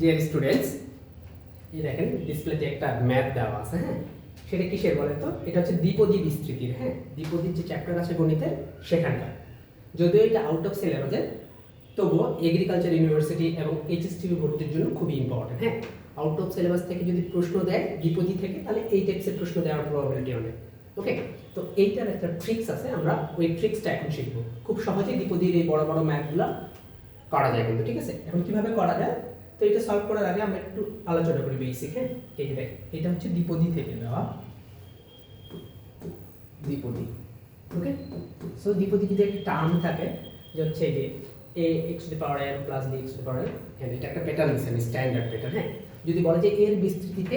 Dear students এই দেখেন ডিসপ্লেতে একটা ম্যাথ দেওয়া আছে হ্যাঁ? সেটা কিসের বলেন তো? এটা হচ্ছে দ্বিপদী বিস্তৃতির হ্যাঁ? দ্বিপদীর যে চ্যাপ্টার আছে গণিতের, সেখানকার। যদিও এটা আউট অফ সিলেবাসের তবুও এগ্রিকালচার ইউনিভার্সিটি এবং এইচএসটিভি ভর্তির জন্য খুবই ইম্পর্টেন্ট হ্যাঁ? আউট অফ সিলেবাস থেকে যদি প্রশ্ন দেয়, দ্বিপদী থেকে, তাহলে এই টাইপসের প্রশ্ন দেওয়ার প্রবাবিলিটি অনেক ওকে তো এইটার একটা ট্রিক্স আছে, আমরা ওই ট্রিক্সটা এখন শিখব। খুব সহজেই দ্বিপদীর এই বড় বড় ম্যাথগুলো করা যায় কিন্তু, ঠিক আছে? এখন কীভাবে করা যায়? তো এটা সলভ করার আগে আমরা একটু আলোচনা করি বেসিক হ্যাঁ? এই যে এটা হচ্ছে দ্বিপদী থেকে দেওয়া দ্বিপদী ওকে সো দ্বিপদী যদি একটা টার্ম থাকে, যে হচ্ছে যে A X to power N plus B X to power হ্যাঁ এটা একটা প্যাটার্ন দিচ্ছে স্ট্যান্ডার্ড প্যাটার্ন হ্যাঁ? যদি বলে যে এর বিস্তৃতিতে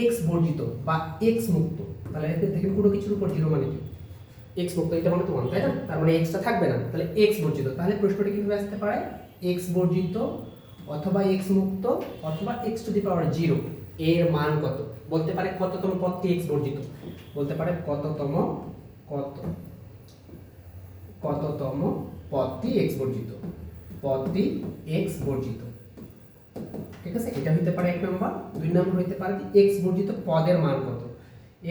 এক্স বর্জিত বা এক্স মুক্ত, তাহলে এতে দেখেন কোনো কিছুর উপর জিরো মানে কি? এক্স মুক্ত, এটা মানে তো ওয়ান তাই না? তার মানে এক্সটা থাকবে না, তাহলে এক্স বর্জিত, তাহলে প্রশ্নটা কীভাবে আসতে পারে? এক্স বর্জিত অথবা এক্স মুক্ত অথবা X to the power zero এর মান কত? বলতে পারে কততম পদটি এক্স বর্জিত বলতে পারে কততম কত? কততম পদটি এক্স বর্জিত পদটি এক্স বর্জিত ঠিক আছে? এটা হইতে পারে এক নম্বর। দুই নম্বর হইতে পারে যে এক্স বর্জিত পদের মান কত?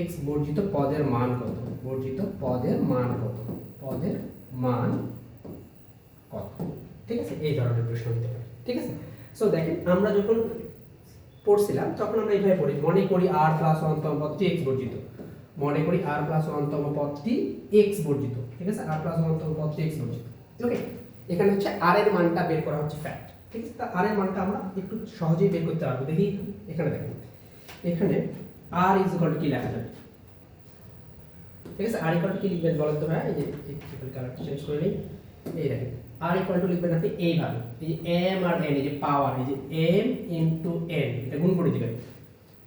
এক্স বর্জিত পদের মান কত? বর্জিত পদের মান কত? পদের মান কত? ঠিক আছে? এই ধরনের প্রশ্ন হতে পারে। ঠিক আছে? সো দেখেন, আমরা যখন পড়ছিলাম, তখন আমরা এইভাবে পড়ি, মনে করি আর প্লাস ওয়ানতম পদটি এক্স বর্জিত। মনে করি আর প্লাস ওয়ানতম পদটি এক্স বর্জিত, ঠিক আছে? আর প্লাস ওয়ানতম পদটি এক্স বর্জিত। ওকে এখানে হচ্ছে আর এর মানটা বের করা হচ্ছে ফ্যাক্ট ঠিক আছে? তা আর এর মানটা আমরা একটু সহজেই বের করতে পারব। দেখি, এখানে দেখেন। এখানে আর ইজ ইকুয়াল কি লেখা যাবে? ঠিক আছে? আর ইকুয়াল কি লিখবেন বলেন তো ভাই? এই যে একটু কালার চেঞ্জ করে নিই। এই দেখেন। আর ইকুয়াল টু লিখবেন আপনি এইভাবে এই যে এম আর এন এই যে পাওয়ার এই যে এম ইনটু এন এটা গুণ করে দিবেন।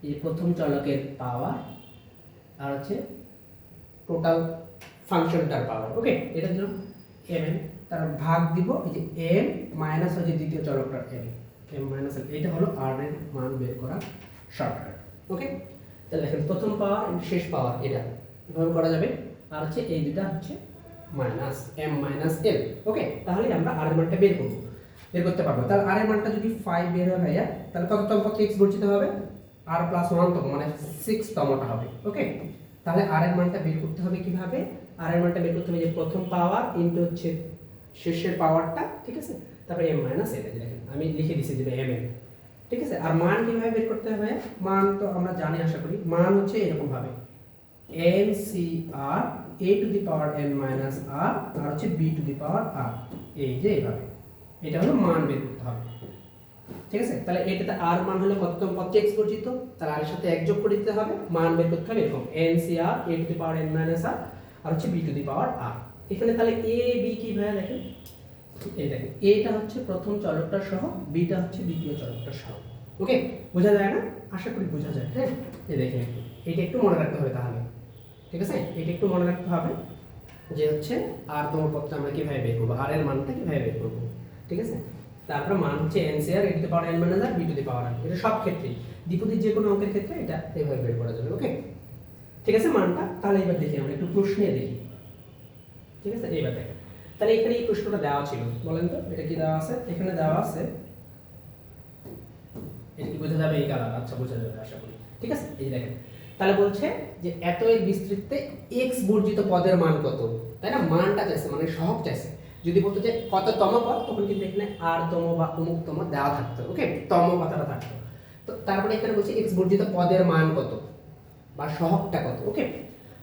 এই যে প্রথম চলকের পাওয়ার আর হচ্ছে টোটাল ফাংশনটার পাওয়ার ওকে এটা দিলাম এম এন তার ভাগ দিব এই যে এম মাইনাস হচ্ছে দ্বিতীয় চলকটার এম এম মাইনাস এটা হলো আর এর মান বের করার শর্টকাট ওকে তাহলে দেখেন প্রথম পাওয়ার শেষ পাওয়ার এটা। এভাবে করা যাবে। আর হচ্ছে এই দুটা হচ্ছে minus M minus L okay তাহলে আমরা আর এর মানটা বের করব। বের করতে পারব। তাহলে আর এর মানটা যদি ফাইভ বের হয় ভাইয়া, তাহলে কত তম পক্ষে এক্স বর্জিত হবে? আর প্লাস ওয়ান তম মানে সিক্স তমটা হবে। ওকে তাহলে আর এর মানটা বের করতে হবে কীভাবে? আর এর মানটা বের করতে হবে যে প্রথম পাওয়ার ইনটু হচ্ছে শেষের পাওয়ারটা ঠিক আছে? তারপরে এম মাইনাস এটা দেখেন, আমি লিখে দিছি যেটা এম এম ঠিক আছে? আর মান কীভাবে বের করতে হবে? মান তো আমরা জানি, আশা করি। মান হচ্ছে এরকম ভাবে N C R A to the power N minus R আর হচ্ছে বি টু দি পাওয়ার আর এই যে এইভাবে। এটা হলো মান বের করতে হবে। ঠিক আছে? তাহলে এটাতে আর মান হলে কততম পদ এক্স বর্জিত? তাহলে আর এর সাথে এক যোগ করে দিতে হবে। মান বের করতে হবে এরকম N C R A to the power N minus R আর হচ্ছে বি টু দি পাওয়ার আর এখানে তাহলে এ বি কি ভাবে দেখেন? এই দেখেন এটা হচ্ছে প্রথম চলকটা সহ বিটা হচ্ছে দ্বিতীয় চলকটা সহ। ওকে বোঝা যায় না? আশা করি বোঝা যায়। হ্যাঁ? এই দেখেন এটা একটু মনে রাখতে হবে তাহলে। ঠিক আছে? এটা একটু মনে রাখতে হবে যে হচ্ছে আর তোমার পদটা আমরা কীভাবে বের করব? আর এর মানটা কীভাবে বের করব? ঠিক আছে? তারপর মান হচ্ছে N C R A power N minus R B to the power R এটা সব ক্ষেত্রেই। দ্বিপদীর যে কোনো অঙ্কের ক্ষেত্রে এটা এভাবে বের করা যাবে ওকে ঠিক আছে মানটা? তাহলে এবার দেখি, আমরা একটু প্রশ্নে দেখি। ঠিক আছে? এবার দেখেন। তাহলে এখানে এই প্রশ্নটা দেওয়া ছিল, বলেন তো, এটা কি দেওয়া আছে? এখানে দেওয়া আছে, এটা কি বোঝা যাবে এই কালার আচ্ছা বোঝা যাবে, আশা করি। ঠিক আছে? এই দেখেন। তাহলে বলছে যে এত এর বিস্তৃতিতে এক্স বর্জিত পদের মান কত? তাই না? মানটা চাইছে মানে সহগ চাইছে। যদি বলতো যে কত তম পদ, তখন কিন্তু এখানে আর তম বা অমুক তম দেওয়া থাকতো, ওকে? তম কথাটা থাকতো। তো তারপরে এখানে বলছে এক্স বর্জিত পদের মান কত? বা সহগটা কত? ওকে?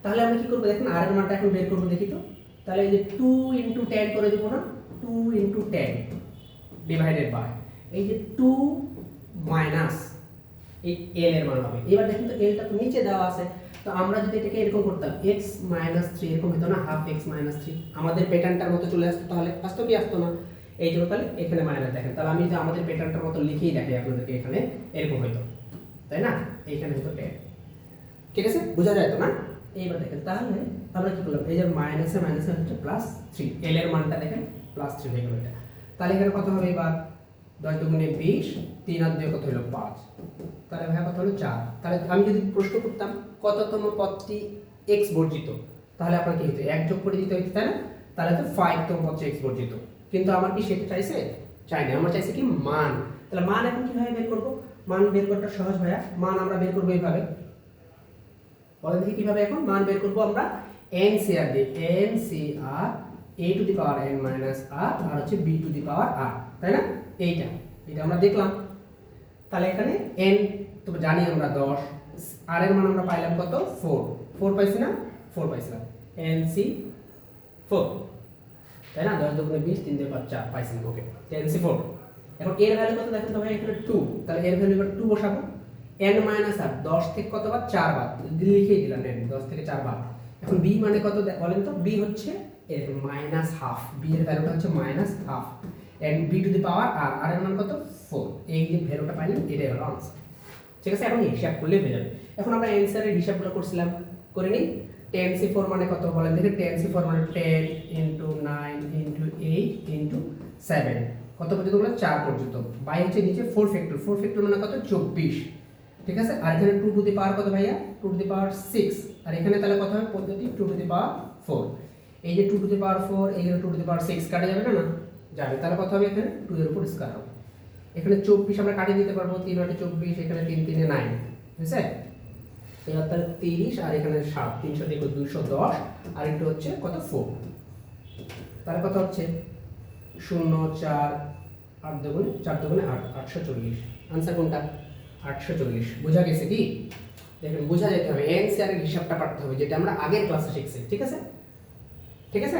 তাহলে আমরা কি করব? দেখেন আর এর মানটা এখন বের করব, দেখি তো। তাহলে এই যে টু ইন্টু টেন করে দেবো না? Two into ten divided by এই যে টু মাইনাস এই এল এর মান হবে। এবার দেখুন তো এলটা তো নিচে দেওয়া আছে। তো আমরা যদি এটাকে এরকম করতাম এক্স মাইনাস থ্রি এরকম হতো না হাফ এক্স মাইনাস থ্রি আমাদের প্যাটার্নটার মতো চলে আসতো, তাহলে আসতো কি আসতো না? এই জন্য তাহলে এখানে মাইনাস দেখেন। তাহলে আমি যে আমাদের প্যাটার্নটার মতো লিখেই দেখাই আপনাদেরকে এখানে, এরকম হইতো। তাই না? এইখানে হতো টেন ঠিক আছে? বোঝা যায় তো না? এইবার দেখেন, তাহলে আমরা কি করলাম? এই যে মাইনাসে মাইনাসে হচ্ছে প্লাস থ্রি এল এর মানটা দেখেন প্লাস থ্রি হয়ে গেল এটা। তাহলে এখানে কত হবে এবার? দশ দুগুণে বিশ, তিন আর দুই কত হলো পাঁচ। তাহলে ভাই কত হলো চার। তাহলে আমি যদি প্রশ্ন করতাম, কততম পদটি এক্স বর্জিত? তাহলে আপনার কি হতো এক যোগ করে দিতে হইতো তাই না তাহলে তো ফাইভ তম পদটি এক্স বর্জিত। কিন্তু আমার কি সেটা চাইছে? চাই না আমরা চাইছি কি মান। তাহলে মান এখন কীভাবে বের করব? মান বের করাটা সহজ ভাইয়া। মান আমরা বের করব এইভাবে। বলেন দেখি কীভাবে এখন? মান বের করব আমরা এন সি আর দিয়ে। N C R A to the power N minus R আর হচ্ছে বি টু দি পাওয়ার আর তাই না? এইটা এটা আমরা দেখলাম। তাহলে এখানে এন তো জানি আমরা দশ আর এর মান আমরা পাইলাম কত? ফোর ফোর পাইছি না? ফোর পাইছিলাম এন সি ফোর তাই না? দশ দুগুণে বিশ, তিন দিয়ে পাঁচ চার পাইছিলাম ওকে এন সি ফোর এখন এর ভ্যালু কত? দেখেন তো এখানে টু তাহলে এর ভ্যালু এবার টু বসাবো। এন মাইনাস আর দশ থেকে কত বার চার বার লিখেই দিলাম এন দশ থেকে চার বার এখন বি মানে কত? বলেন তো বি হচ্ছে এরকম মাইনাস হাফ বি এর ভ্যালুটা হচ্ছে minus half and B to the power R R এর মান কত? ফোর এই যে ভ্যালুটা পাইলেন এটাই হলো আনসার ঠিক আছে? এখন হিসাব করলেই হয়ে যাবে। এখন আমরা অ্যান্সারের হিসাবগুলো করছিলাম। করে নিই। টেন সি ফোর মানে কত বলেন? দেখে টেন সি ফোর মানে ten into nine into eight into seven কত পর্যন্ত বলে চার পর্যন্ত। বাই হচ্ছে নিচে ফোর ফ্যাক্টর ফোর ফ্যাক্টর মানে কত? চব্বিশ। ঠিক আছে? আর এখানে টু টু দি পাওয়ার কত ভাইয়া? Two to the power six আর এখানে তাহলে কত হবে পদ্ধতি two to the power four এই যে two to the power four এইখানে two to the power six কাটা যাবে না না? যাবে। তাহলে কত হবে এখানে? টু এর উপর স্কোয়ার হবে। এখানে চব্বিশ আমরা কাটিয়ে দিতে পারব, তিন আটে চব্বিশ, এখানে তিন, তিনে নাইন ঠিক আছে এবার তাহলে তিরিশ, আর এখানে সাত, তিনশো থেকে দুইশো দশ, আর একটু হচ্ছে কত? ফোর তাহলে কত হচ্ছে? শূন্য, চার, আট দুগুণে, চার দুগুণে আট, আটশো চল্লিশ। আনসার কোনটা? আটশো চল্লিশ। বোঝা গেছে কি? দেখেন, বোঝা যেতে হবে এনসিআর এর হিসাবটা পাঠতে হবে, যেটা আমরা আগের ক্লাসে শিখছি, ঠিক আছে? ঠিক আছে?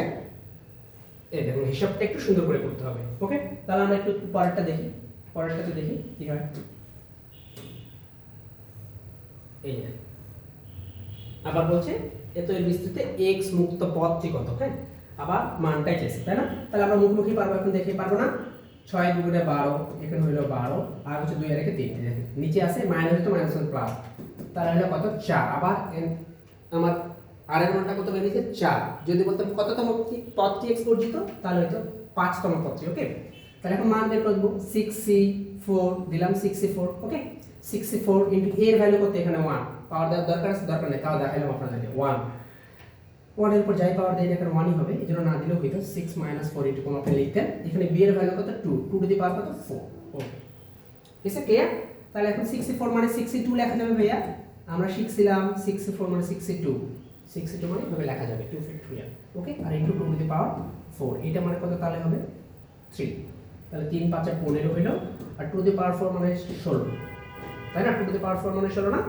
দেখুন, হিসাবটা একটু সুন্দর করে করতে হবে ওকে তাহলে আমরা একটু পরেরটা দেখি, পরেরটাতে দেখি কি হয়। এই আবার বলছে এত এর বিস্তৃতে এক্স মুক্ত পথটি কত হ্যাঁ আবার মানটাই চাইছে, তাই না? তাহলে আমরা মুখোমুখি পারব, এখন দেখে পারব না। ছয় দুগুণে বারো, এখানে হইল বারো, আর হচ্ছে দুই আর একে তিন নিচে আছে মাইনাস তো মাইনাস প্লাস তাহলে হলো কত? চার, আবার আমার আর এর মানটা কত বেরিয়েছে? চার। যদি বলতাম কততম এক্স বর্জিত তাহলে হয়তো পাঁচতম পদটি ওকে তাহলে এখন মান বের করব সিক্স সি ফোর দিলাম six C four okay six C four into এর ভ্যালু কত? এখানে ওয়ান পাওয়ার দেওয়ার দরকার আছে? দরকার নেই। তাও দেখালাম আপনাদেরকে ওয়ান ওয়ানের উপর যাই পাওয়ার দেয় এখানে ওয়ানই হবে। এই জন্য না দিলেও হইতো সিক্স মাইনাস ফোর ইন্টু কোনো আপনি লিখতেন। এখানে বি এর ভ্যালু কত? Two two to the power কত? ফোর ওকে আছে ক্লিয়ার তাহলে এখন সিক্সটি ফোর মানে সিক্সটি টু লেখা যাবে, ভাইয়া। আমরা শিখছিলাম সিক্সটি ফোর মানে সিক্সটি টু সিক্সটি টু মানে এভাবে লেখা যাবে two factorial okay R into two to the power four এটা মানে কত তাহলে হবে? থ্রি তাহলে তিন পাঁচে পনেরো হইল আর টু দি পাওয়ার ফোর মানে ষোলো, তাই না? Two to the power four মানে ষোলো না?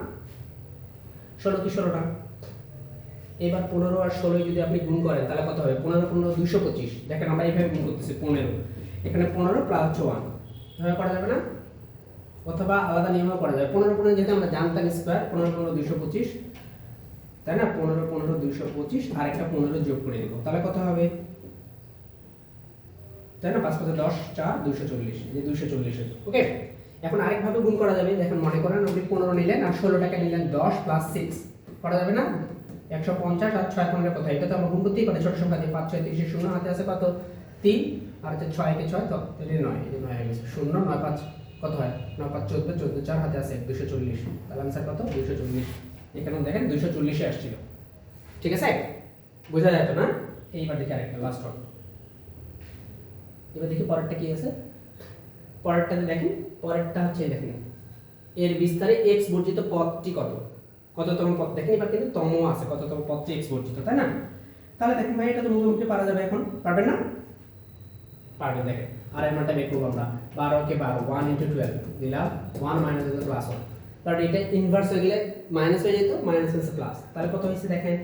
ষোলো কি ষোলো না? এবার পনেরো আর ষোলোই যদি আপনি গুণ করেন, তাহলে কত হবে? পনেরো পনেরো দুশো পঁচিশ, দেখেন আমরা এইভাবে গুণ করতেছি, পনেরো, এখানে পনেরো প্লাস হচ্ছে ওয়ান এভাবে করা যাবে না? অথবা আলাদা নিয়মেও করা যাবে পনেরো পনেরো যেহেতু আমরা জানতাম স্কোয়ার পনেরো পনেরো দুশো পঁচিশ তাই না? পনেরো পনেরো দুশো পঁচিশ আর একটা পনেরো যোগ করে দেবো। তাহলে কত হবে? তাই না? পাঁচ পাঁচে দশ, চার দুশো চল্লিশ। এই দুশো চল্লিশ ওকে এখন আরেকভাবে গুণ করা যাবে। দেখেন, মনে করেন আপনি পনেরো নিলেন আর ষোলো টাকা নিলেন দশ প্লাস সিক্স করা যাবে না? একশো পঞ্চাশ আর ছয় পনেরো কথা এটা তো আমরা গুণ করতেই পারি। ছোট সংখ্যা দিয়ে পাঁচ ছয়, তিরিশে শূন্য, হাতে আছে কত? তিন। আর হচ্ছে ছয়কে ছয়, তো এটা নয়। এই নয় হয়ে গেছে। শূন্য, নয় পাঁচ। কত হয়? নয় পাঁচ, চোদ্দ চোদ্দ, চার, হাতে আছে দুশো চল্লিশ। তাহলে আনসার কত? দুশো চল্লিশ। এখানে দেখেন দুশো চল্লিশে আসছিল। ঠিক আছে? বোঝা যায় না? এইবার দেখি আরেকটা লাস্ট ওয়ান এবার দেখি পরেরটা কি আছে? পরেরটাতে দেখেন, পরেরটা হচ্ছে দেখেন। এর বিস্তারে এক্স বর্জিত পদটি কত? কততম পদ? দেখেন এবার কিন্তু তম আছে, কততম পদটি এক্স বর্জিত, তাই না? তাহলে দেখেন ভাই, এটা তো মুখোমুখি পারা যাবে এখন। পারবেন না? পারবেন, দেখেন। আর এর মানটা বের করব আমরা। বারো কে বারো ওয়ান ইন্টু টুয়েলভ দিলাম। ওয়ান মাইনাস প্লাস ওয়ান কারণ এটা ইনভার্স হয়ে গেলে মাইনাস হয়ে যেত, মাইনাস হচ্ছে প্লাস তাহলে কত হয়েছে দেখেন?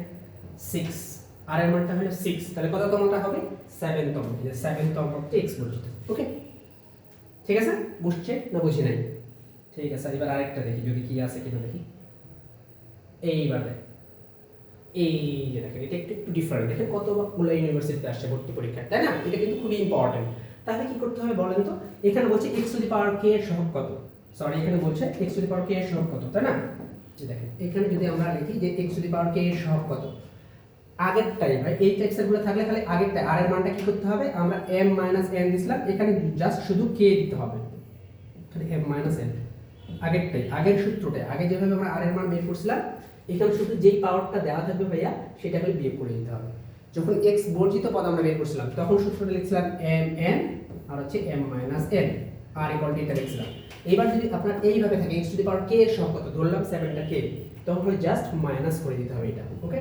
সিক্স আর এর মানটা হলো সিক্স তাহলে কততমটা হবে? সেভেনতম সেভেনতম পদটি এক্স বর্জিত ওকে ঠিক আছে? বুঝছে না বুঝি নাই? ঠিক আছে, এবার আরেকটা দেখি, যদি কি আছে কিনা দেখি। এইবার এই যে দেখেন, এটা একটু একটু ডিফারেন্ট দেখেন কতগুলো ইউনিভার্সিটিতে আসছে ভর্তি পরীক্ষা, তাই না? এটা কিন্তু খুবই ইম্পর্টেন্ট তাহলে কি করতে হবে বলেন তো? এখানে বলছে এক্স টু দি পাওয়ার কে এর সহগ কত? সরি এখানে বলছে এক্স টু দি পাওয়ার কে এর সহগ কত, তাই না? এই দেখেন, এখানে যদি আমরা লিখি যে এক্স টু দি পাওয়ার কে এর সহগ কত? আগেরটাই ভাই এই টেক্সচারগুলো থাকলে খালি আগেরটা আর এর মানটা কি করতে হবে? আমরা m মাইনাস n দিছিলাম, এখানে জাস্ট শুধু k দিতে হবে। m মাইনাস আগেরটাই আগের সূত্রটাই আগে যেভাবে আমরা আর এর মান বের করছিলাম, এখানে শুধু যেই পাওয়ারটা দেওয়া থাকবে ভাইয়া সেটা খালি বিয়োগ করে দিতে হবে। যখন এক্স বর্জিত পদ আমরা বের করছিলাম, তখন সূত্রটা লিখছিলাম এম এন আর হচ্ছে M minus N R equal to এটা লিখছিলাম। এবার যদি আপনার এইভাবে থাকে এক্স টু দি পাওয়ার কে এর সহগ কত? ধরলাম সেভেনটা কে তখন জাস্ট মাইনাস করে দিতে হবে এটা ওকে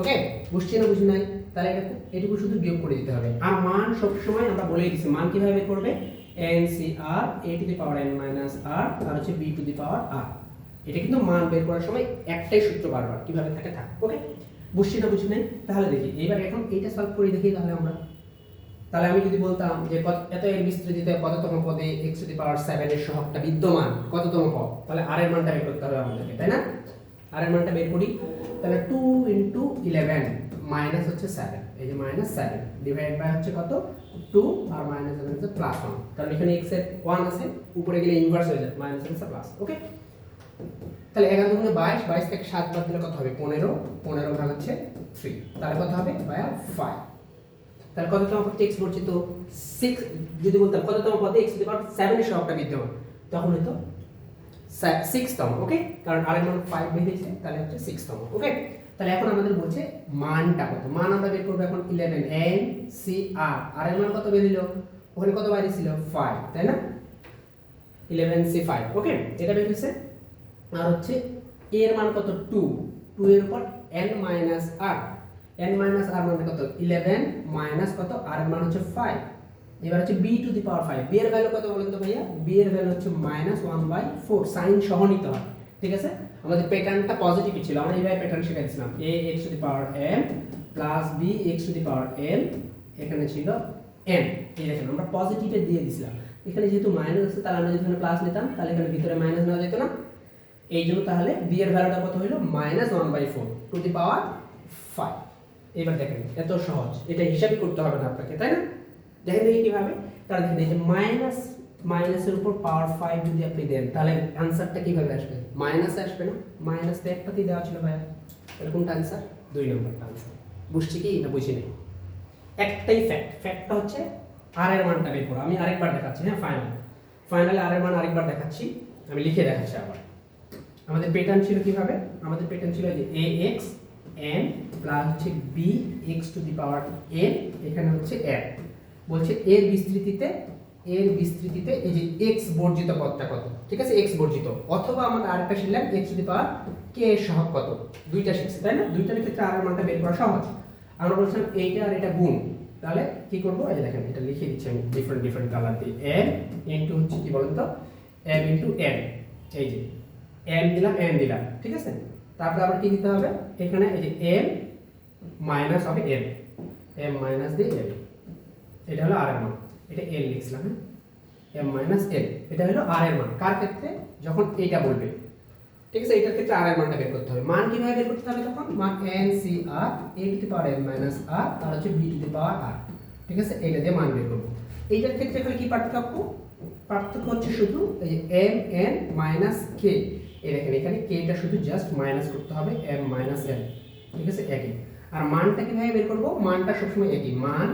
ওকে বুঝছি না, বুঝি নাই? তাহলে এটা এটুকু শুধু বিয়োগ করে দিতে হবে। আর মান সবসময় আমরা বলে দিচ্ছি, মান কীভাবে বের করবে? N C R A to the power N minus R আর হচ্ছে B to the power R এটা কিন্তু মান বের করার সময় একটাই সূত্র বারবার, কীভাবে থাকে থাক ওকে বুঝছি না, বুঝি নাই? তাহলে দেখি এবার এখন এইটা সলভ করে দেখি তাহলে আমরা। তাহলে আমি যদি বলতাম যে এত এর বিস্তৃতিতে কততম পদে X to the power seven এর সহগটা বিদ্যমান, কততম পদ? তাহলে আর এর মানটা বের করতে হবে আমাদেরকে, তাই না? আর এর মানটা বের করি। তাহলে টু ইন্টু ইলেভেন মাইনাস হচ্ছে সেভেন এই যে মাইনাস সেভেন ডিভাইড বাই হচ্ছে কত? টু আর মাইনাস সেভেন হচ্ছে প্লাস ওয়ান কারণ এখানে এক্সের ওয়ান আছে, উপরে গেলে ইনভার্স হয়ে যায় মাইনাস হচ্ছে প্লাস ওকে তাহলে এগারো দুগুণে বাইশ বাইশ থেকে সাত বাদ দিলে কত হবে? পনেরো পনেরো ভাগ হচ্ছে থ্রি তাহলে কত হবে? বাই ফাইভ তাহলে কততম পদে এক্স বর্জিত সিক্স যদি বলতাম কততম পদে এক্স যদি পাওয়ার সেভেনের সহগটা বিদ্যমান তখন হয়তো সিক্সতম ওকে কারণ আরেক মান ফাইভ বেরিয়েছে তাহলে হচ্ছে সিক্সতম ওকে তাহলে এখন আমাদের বলছে মানটা কত? মান আমরা বের করব এখন ইলেভেন এন সি আর আর এর মান কত বেরিয়েছিল ওখানে কত বাইরে ছিল? ফাইভ তাই না? ইলেভেন সি ফাইভ ওকে এটা বের হয়েছে, আর হচ্ছে এর মান কত? টু টু এর উপর n minus r n minus r মানে কত? ইলেভেন মাইনাস কত? আর মান হচ্ছে ফাইভ এবার হচ্ছে b to the power five b এর ভ্যালু কত বলেন তো ভাইয়া? বি এর ভ্যালু হচ্ছে minus one by four sign সহ হয় ঠিক আছে? আমাদের প্যাটার্নটা পজিটিভ ছিল। আমরা এইভাবে pattern শিখাইছিলাম। A x to the power m plus b x to the power l এখানে ছিল এম এই দেখেন, আমরা পজিটিভে দিয়ে দিছিলাম। এখানে যেহেতু মাইনাস আছে, তাহলে আমরা যদি এখানে প্লাস নিতাম, তাহলে এখানে ভিতরে মাইনাস নেওয়া যেত না। এই জন্য তাহলে বি এর ভ্যালুটা কত হলো minus one by four to the power five এবার দেখেন, এত সহজ। এটা হিসাবই করতে হবে না আপনাকে, তাই না? দেখেন দেখি কীভাবে। তাহলে দেখেন, এই যে মাইনাস মাইনাসের উপর পাওয়ার ফাইভ যদি আপনি দেন, তাহলে অ্যান্সারটা কীভাবে আসবে? মাইনাস আসবে না? মাইনাস তো একটাতেই দেওয়া ছিল ভাইয়া। তাহলে কোনটা অ্যান্সার দুই নম্বরটা অ্যান্সার বুঝছি কি না বুঝি নেই? একটাই ফ্যাক্ট ফ্যাক্টটা হচ্ছে আর এর মানটা বের করো। আমি আরেকবার দেখাচ্ছি হ্যাঁ ফাইনাল ফাইনালে আর এর মান আরেকবার দেখাচ্ছি। আমি লিখে দেখাচ্ছি আবার। আমাদের প্যাটার্ন ছিল কীভাবে? আমাদের প্যাটার্ন ছিল যে এ এক্স এন প্লাস হচ্ছে b x to the power n এখানে হচ্ছে এন বলছে এর বিস্তৃতিতে এর বিস্তৃতিতে এই যে এক্স বর্জিত পদটা কত? ঠিক আছে এক্স বর্জিত। অথবা আমরা আরেকটা শিখলাম এক্স টু দি পাওয়ার কে এর সহগ কত? দুইটা শিখছি, তাই না? দুইটার ক্ষেত্রে আর মানটা বের করা সহজ। আমরা বলছিলাম এইটা আর এটা গুণ। তাহলে কি করব? এই দেখেন, এটা লিখে দিচ্ছি আমি ডিফারেন্ট ডিফারেন্ট কালার দিয়ে এম ইন্টু হচ্ছে কি বলেন তো? এম ইন্টু এন এই যে এম দিলাম এন দিলাম। ঠিক আছে? তারপরে আবার কি দিতে হবে? এখানে এই যে এম মাইনাস হবে এম এম মাইনাস দিয়ে এম এটা হলো আর এর মান। এটা এল লিখছিলাম হ্যাঁ? এম মাইনাস এল এটা হলো আর এর মান। কার ক্ষেত্রে? যখন এইটা বলবে। ঠিক আছে? এটার ক্ষেত্রে আর এর মানটা বের করতে হবে। মান কীভাবে বের করতে হবে তখন? মান n C r a to the power n minus r আর হচ্ছে বি টু দি পাওয়ার আর ঠিক আছে? এটা দিয়ে মান বের করব। এইটার ক্ষেত্রে এখানে কি পার্থক্য? পার্থক্য হচ্ছে শুধু এই যে এম এন মাইনাস কে এই দেখেন, এখানে কেটা শুধু জাস্ট মাইনাস করতে হবে এম মাইনাস এন ঠিক আছে? একই। আর মানটা কীভাবে বের করব? মানটা সবসময় একই, মান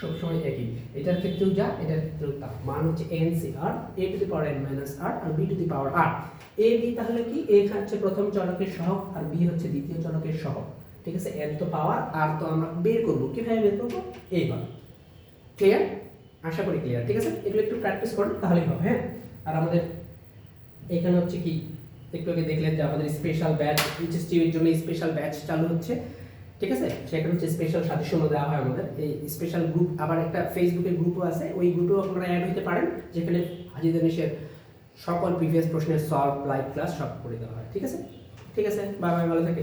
সবসময় একই। এটার ক্ষেত্রেও যা, এটার ক্ষেত্রেও তা। মান হচ্ছে n C r a to the power n minus r R b to the power r a b তাহলে কি? এ হচ্ছে প্রথম চলকের সহগ আর বি হচ্ছে দ্বিতীয় চলকের সহগ, ঠিক আছে? এন তো পাওয়ার আর তো আমরা বের করব। কীভাবে বের করব? এইভাবে। ক্লিয়ার আশা করি ক্লিয়ার ঠিক আছে? এগুলো একটু প্র্যাকটিস করেন, তাহলেই হবে হ্যাঁ? আর আমাদের এখানে হচ্ছে কি? একটু আগে দেখলেন যে আমাদের স্পেশাল ব্যাচ এইচএসটিভির জন্য স্পেশাল ব্যাচ চালু হচ্ছে। ঠিক আছে? সেখানে হচ্ছে স্পেশাল সাজেশনও দেওয়া হয় আমাদের। এই স্পেশাল গ্রুপ আবার একটা ফেসবুকের গ্রুপও আছে। ওই গ্রুপেও আপনারা অ্যাড হতে পারেন, যেখানে হাজিদ আনিসের সকল প্রিভিয়াস প্রশ্নের সলভ লাইভ ক্লাস সব করে দেওয়া হয়। ঠিক আছে? ঠিক আছে? বাই বাই ভালো থাকে